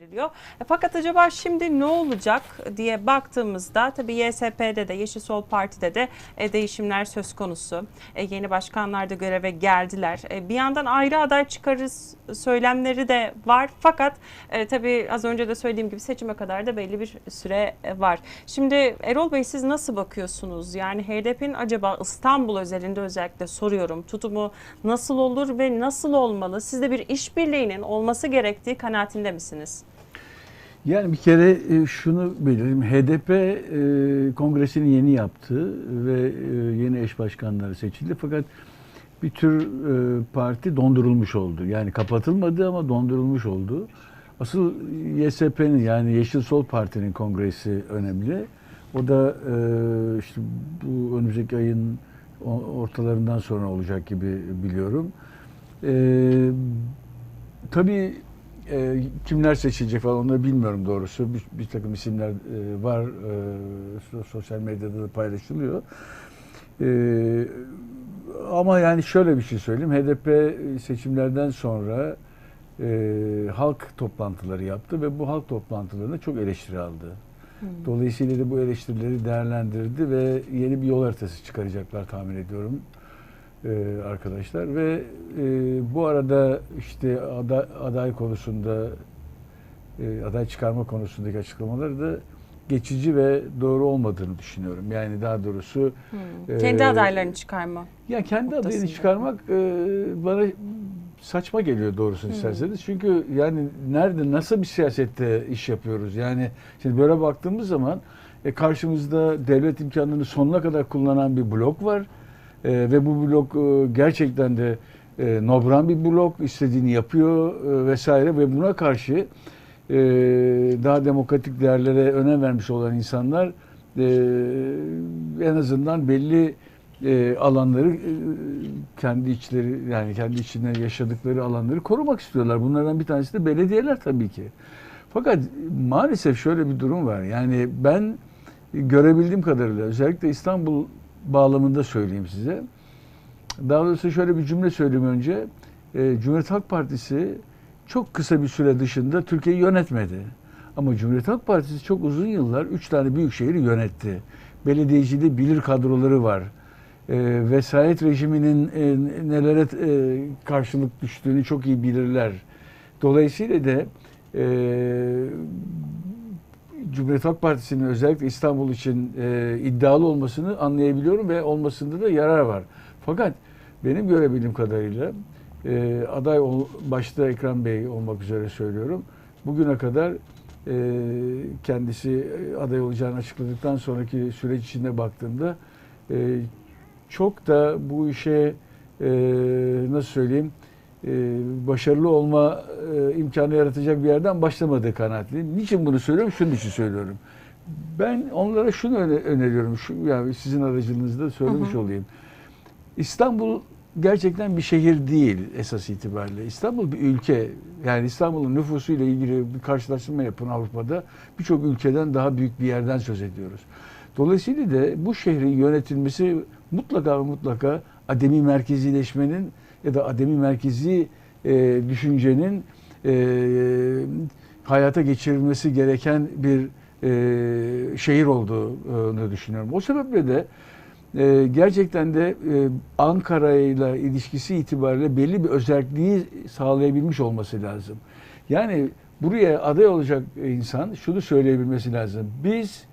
veriliyor. E, Fakat acaba şimdi ne olacak diye baktığımızda tabii YSP'de de Yeşil Sol Parti'de de e, değişimler söz konusu. E, Yeni başkanlar da göreve geldiler. E, Bir yandan ayrı aday çıkarız söylemleri de var. Fakat e, tabii az önce de söylediğim gibi seçime kadar da belli bir süre e, var. Şimdi Erol Bey siz nasıl bakıyorsunuz? Yani HDP'nin acaba İstanbul özelinde özellikle soruyorum. Tutumu nasıl olur ve nasıl olmalı? Siz de bir işbirliğinin olması gerektiği kanaatinde misiniz? Yani bir kere e, şunu belirteyim. HDP e, kongresini yeni yaptı ve e, yeni eş başkanları seçildi. Fakat bir tür parti dondurulmuş oldu. Yani kapatılmadı ama dondurulmuş oldu. Asıl YSP'nin yani Yeşil Sol Parti'nin kongresi önemli. O da işte bu önümüzdeki ayın ortalarından sonra olacak gibi biliyorum. Tabii e, kimler seçilecek falan onları bilmiyorum doğrusu. Bir, bir takım isimler e, var. E, so- sosyal medyada da paylaşılıyor. E, ama yani şöyle bir şey söyleyeyim. HDP seçimlerden sonra e, halk toplantıları yaptı ve bu halk toplantılarında çok eleştiri aldı. Dolayısıyla da bu eleştirileri değerlendirdi ve yeni bir yol haritası çıkaracaklar tahmin ediyorum e, arkadaşlar ve e, bu arada işte aday, aday konusunda e, aday çıkarma konusundaki açıklamaları da geçici ve doğru olmadığını düşünüyorum. Yani daha doğrusu e, Kendi adaylarını çıkarma. ya kendi adayını noktasında. çıkarmak e, bana saçma geliyor doğrusunu isterseniz. Çünkü yani nerede nasıl bir siyasette iş yapıyoruz? Yani şimdi böyle baktığımız zaman e, karşımızda devlet imkanlarını sonuna kadar kullanan bir blok var. E, ve bu blok e, gerçekten de e, nobran bir blok, istediğini yapıyor e, vesaire ve buna karşı e, daha demokratik değerlere önem vermiş olan insanlar e, en azından belli e, alanları e, kendi içleri yani kendi içinde yaşadıkları alanları korumak istiyorlar. Bunlardan bir tanesi de belediyeler tabii ki. Fakat maalesef şöyle bir durum var. Yani ben görebildiğim kadarıyla özellikle İstanbul bağlamında söyleyeyim size. Daha doğrusu şöyle bir cümle söyleyeyim önce. E, Cumhuriyet Halk Partisi çok kısa bir süre dışında Türkiye'yi yönetmedi. Ama Cumhuriyet Halk Partisi çok uzun yıllar üç tane büyük şehri yönetti. Belediyeciliği bilir kadroları var. E, vesayet rejiminin e, nelere e, karşılık düştüğünü çok iyi bilirler. Dolayısıyla da e, Cumhuriyet Halk Partisi'nin özellikle İstanbul için e, iddialı olmasını anlayabiliyorum ve olmasında da yarar var. Fakat benim görebildiğim kadarıyla e, aday ol, başta Ekrem Bey olmak üzere söylüyorum. Bugüne kadar e, kendisi aday olacağını açıkladıktan sonraki süreç içinde baktığımda e, çok da bu işe e, nasıl söyleyeyim başarılı olma e, imkanı yaratacak bir yerden başlamadığı kanaatliyim. Niçin bunu söylüyorum? Şunun için söylüyorum. Ben onlara şunu öne- öneriyorum. Şu, yani sizin aracılığınızda söylemiş Hı hı. olayım. İstanbul gerçekten bir şehir değil esas itibariyle. İstanbul bir ülke. Yani İstanbul'un nüfusuyla ilgili bir karşılaştırma yapın Avrupa'da. Birçok ülkeden daha büyük bir yerden söz ediyoruz. Dolayısıyla da bu şehrin yönetilmesi mutlaka ve mutlaka ademi merkezileşmenin ya da ademi merkezi e, düşüncenin e, hayata geçirilmesi gereken bir e, şehir olduğunu düşünüyorum. O sebeple de e, gerçekten de e, Ankara ile ilişkisi itibariyle belli bir özelliği sağlayabilmiş olması lazım. Yani buraya aday olacak insan şunu söyleyebilmesi lazım. Biz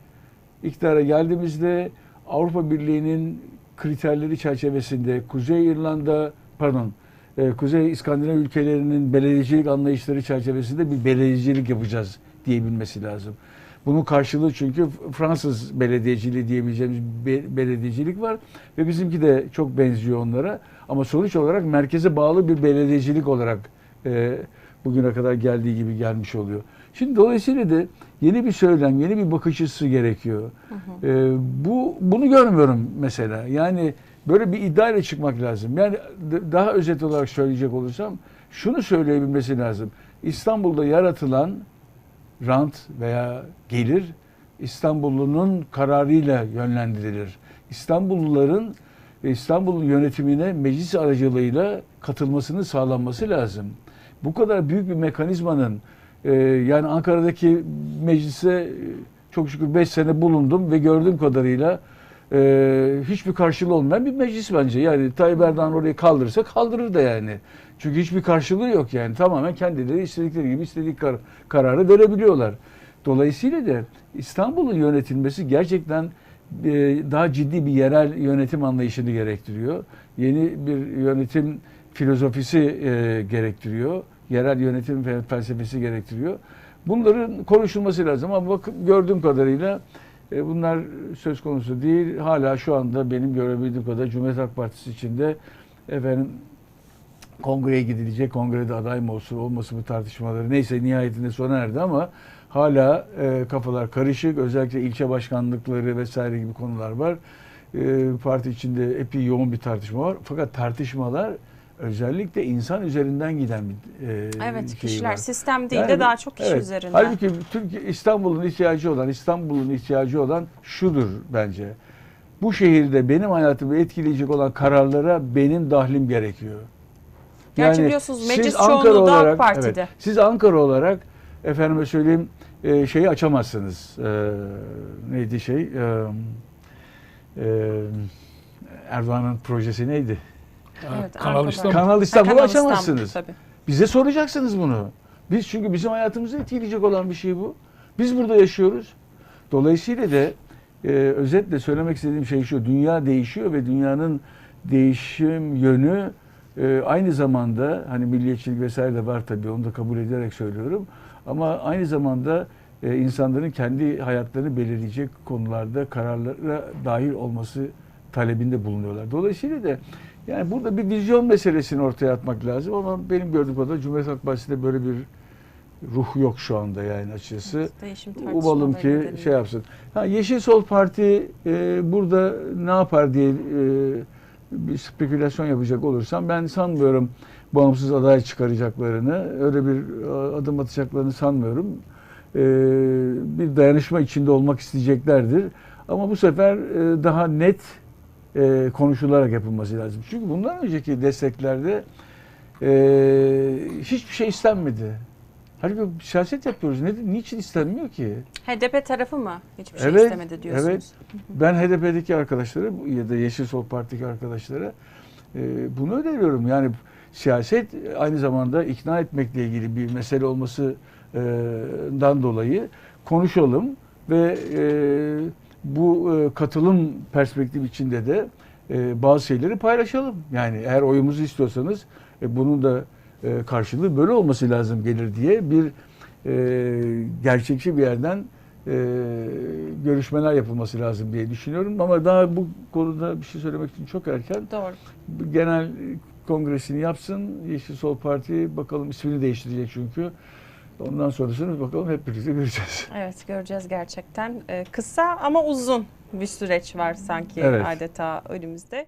iktidara geldiğimizde Avrupa Birliği'nin kriterleri çerçevesinde Kuzey İrlanda, pardon, e, Kuzey İskandinav ülkelerinin belediyecilik anlayışları çerçevesinde bir belediyecilik yapacağız diyebilmesi lazım. Bunun karşılığı çünkü Fransız belediyeciliği diyebileceğimiz be- belediyecilik var ve bizimki de çok benziyor onlara. Ama sonuç olarak merkeze bağlı bir belediyecilik olarak e, bugüne kadar geldiği gibi gelmiş oluyor. Şimdi dolayısıyla da yeni bir söylem, yeni bir bakış açısı gerekiyor. E, bu bunu görmüyorum mesela. Yani böyle bir iddia ile çıkmak lazım. Yani daha özet olarak söyleyecek olursam şunu söyleyebilmesi lazım. İstanbul'da yaratılan rant veya gelir İstanbullunun kararıyla yönlendirilir. İstanbulluların ve İstanbul'un yönetimine meclis aracılığıyla katılmasının sağlanması lazım. Bu kadar büyük bir mekanizmanın e, yani Ankara'daki meclise e, çok şükür 5 sene bulundum ve gördüğüm kadarıyla e, hiçbir karşılığı olmayan bir meclis bence. Yani Tayyip Erdoğan orayı kaldırırsa kaldırır da yani. Çünkü hiçbir karşılığı yok yani. Tamamen kendileri istedikleri gibi istediği kar- kararı verebiliyorlar. Dolayısıyla da İstanbul'un yönetilmesi gerçekten e, daha ciddi bir yerel yönetim anlayışını gerektiriyor. Yeni bir yönetim filozofisi e, gerektiriyor. Yerel yönetim fe- felsefesi gerektiriyor. Bunların konuşulması lazım ama bakın gördüğüm kadarıyla e, bunlar söz konusu değil. Hala şu anda benim görebildiğim kadar Cumhuriyet Halk Partisi içinde efendim kongreye gidilecek, kongrede aday mı olsun olması bu tartışmaları neyse nihayetinde sona erdi ama hala e, kafalar karışık. Özellikle ilçe başkanlıkları vesaire gibi konular var. E, parti içinde epey yoğun bir tartışma var. Fakat tartışmalar özellikle insan üzerinden giden bir e, Evet şey kişiler var. sistem değil Yani de daha çok kişi evet. üzerinden. Halbuki Türkiye İstanbul'un ihtiyacı olan, İstanbul'un ihtiyacı olan şudur bence. Bu şehirde benim hayatımı etkileyecek olan kararlara benim dahlim gerekiyor. Gerçi biliyorsunuz siz meclis Ankara çoğunluğu da AK olarak- Parti'de. evet, siz Ankara olarak efendime söyleyeyim e, şeyi açamazsınız. E, neydi şey? E, e, Erdoğan'ın projesi neydi? Evet, Kanal. İstanbul. Kanal Ha, İstanbul'u Kanal açamazsınız. İstanbul, tabii. Bize soracaksınız bunu. Biz çünkü bizim hayatımızı etkileyecek olan bir şey bu. Biz burada yaşıyoruz. Dolayısıyla da e, özetle söylemek istediğim şey şu. Dünya değişiyor ve dünyanın değişim yönü e, aynı zamanda hani milliyetçilik vesaire de var tabii onu da kabul ederek söylüyorum. Ama aynı zamanda e, insanların kendi hayatlarını belirleyecek konularda kararlara dahil olması talebinde bulunuyorlar. Dolayısıyla da yani burada bir vizyon meselesini ortaya atmak lazım ama benim gördüğüm kadarıyla Cumhuriyet Halk Partisi'nde böyle bir ruh yok şu anda yani açıkçası. Değişim Umalım ki nedeniyle. şey yapsın. Ha, Yeşil Sol Parti e, burada ne yapar diye e, bir spekülasyon yapacak olursam ben sanmıyorum bağımsız aday çıkaracaklarını, öyle bir e, adım atacaklarını sanmıyorum. E, bir dayanışma içinde olmak isteyeceklerdir. Ama bu sefer e, daha net e, konuşularak yapılması lazım. Çünkü bundan önceki desteklerde e, hiçbir şey istenmedi. Halbuki siyaset yapıyoruz. Ne, niçin istenmiyor ki? HDP tarafı mı hiçbir şey Evet, istemedi diyorsunuz? evet. Ben HDP'deki arkadaşlara ya da Yeşil Sol Parti'deki arkadaşlara e, bunu öneriyorum. Yani siyaset aynı zamanda ikna etmekle ilgili bir mesele olmasından dolayı konuşalım ve e, bu e, katılım perspektif içinde de e, bazı şeyleri paylaşalım. Yani eğer oyumuzu istiyorsanız e, bunun da e, karşılığı böyle olması lazım gelir diye bir e, gerçekçi bir yerden e, görüşmeler yapılması lazım diye düşünüyorum. Ama daha bu konuda bir şey söylemek için çok erken. Doğru. Genel kongresini yapsın. Yeşil Sol Parti bakalım ismini değiştirecek çünkü. Ondan sonrasını bakalım hep birlikte göreceğiz. Evet göreceğiz gerçekten. Ee, kısa ama uzun bir süreç var sanki Evet. adeta önümüzde.